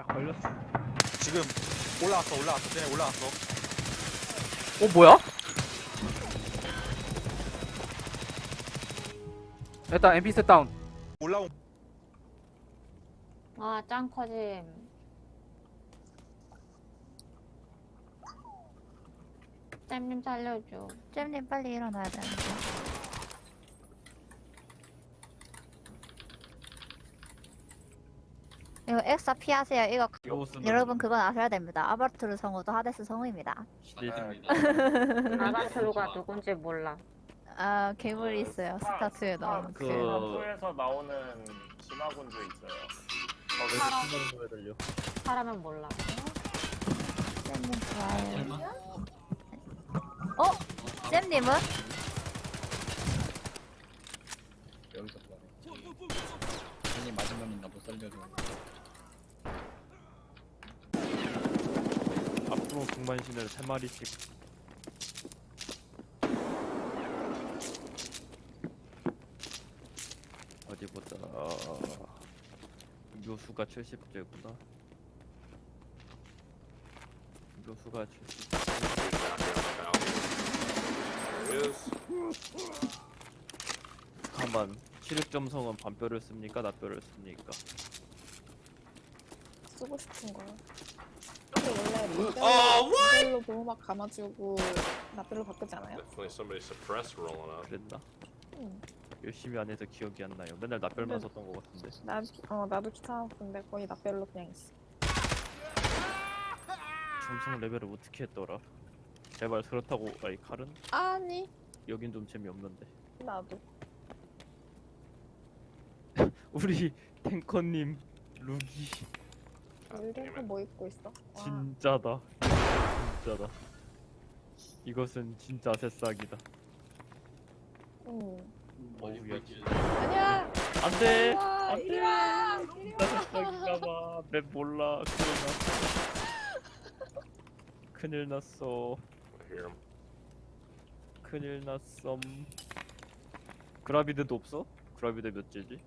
나 걸렸어. 지금 올라왔어 올라왔어 쟤네 올라왔어 어 뭐야? 일단 MP 셋 다운. 올라온 아, 짱 커짐. 쌤님 살려줘. 잼님 빨리 일어나야 되는데. 이거 엑사 피하세요. 이거 여러분 그건 아셔야 됩니다. 아바투르 성우도 하데스 성우입니다. 시대입니다. 아바트루가 누군지 몰라. 아 괴물이 있어요. 스타트에 나오는 그- 그. 사부에서 나오는 진화군주 있어요. 거기서 들려. 사람은 몰라. 잼님 좋아요. 어? 잼님은? 여기서. 괜히 마지막인가 못 살려줘. 동반신을 세 마리씩. 어디 보자. 묘수가 70제구나. 묘수가 70제. 가만. 치륵점성은 반뼈를 씁니까? 납뼈를 씁니까? 쓰고 싶은 거 요. 근데 원래 리벨로 보호막 감아주고 나별로 바꾸지 않아요? Definitely somebody suppressed rolling up. 그랬나? 응. 열심히 안 해서 기억이 안 나요. 맨날 납별만 근데- 썼던 것 같은데. 나, 어, 나도 귀찮았는데 거의 나별로 그냥 있어. 점성 레벨을 어떻게 했더라? 제발 그렇다고 아니 칼은 아니, 여긴 좀 재미없는데. 나도. 우리 탱커님 룩이 이래서 뭐 입고 있어? 와, 진짜다. 진짜다. 이것은 진짜 새싹이다. 응. 어우야. 아니야! 안돼. 와, 안돼. 이리 와! 진짜 새싹인가봐. 맵 몰라. 큰일 났어. 큰일 났어. 큰일 났어. 그라비드도 없어? 그라비드 몇 제지?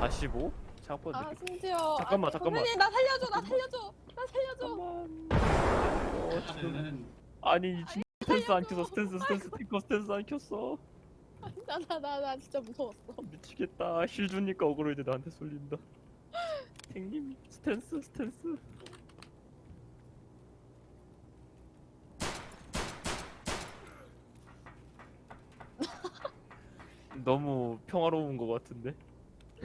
45? 생각보다 아, 늦게 심지어. 잠깐만, 아, 잠깐만. 선생님, 나 살려줘! 나 살려줘! 나 살려줘! 어, 지금 아니 지금 스탠스 안 켰어 스탠스 스탠스 탱커 스탠스 안 켰어 나, 나, 나, 나 진짜 무서웠어. 미치겠다 힐 주니까 어그로 이제 나한테 쏠린다 탱님 스탠스 스탠스 너무 평화로운 것 같은데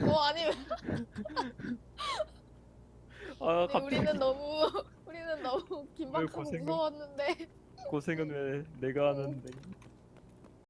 어, 아니, 아 갑자기 우리는 너무, 우리는 너무 긴박하고 고생을- 무서웠는데. 고생은 왜 내가 하는데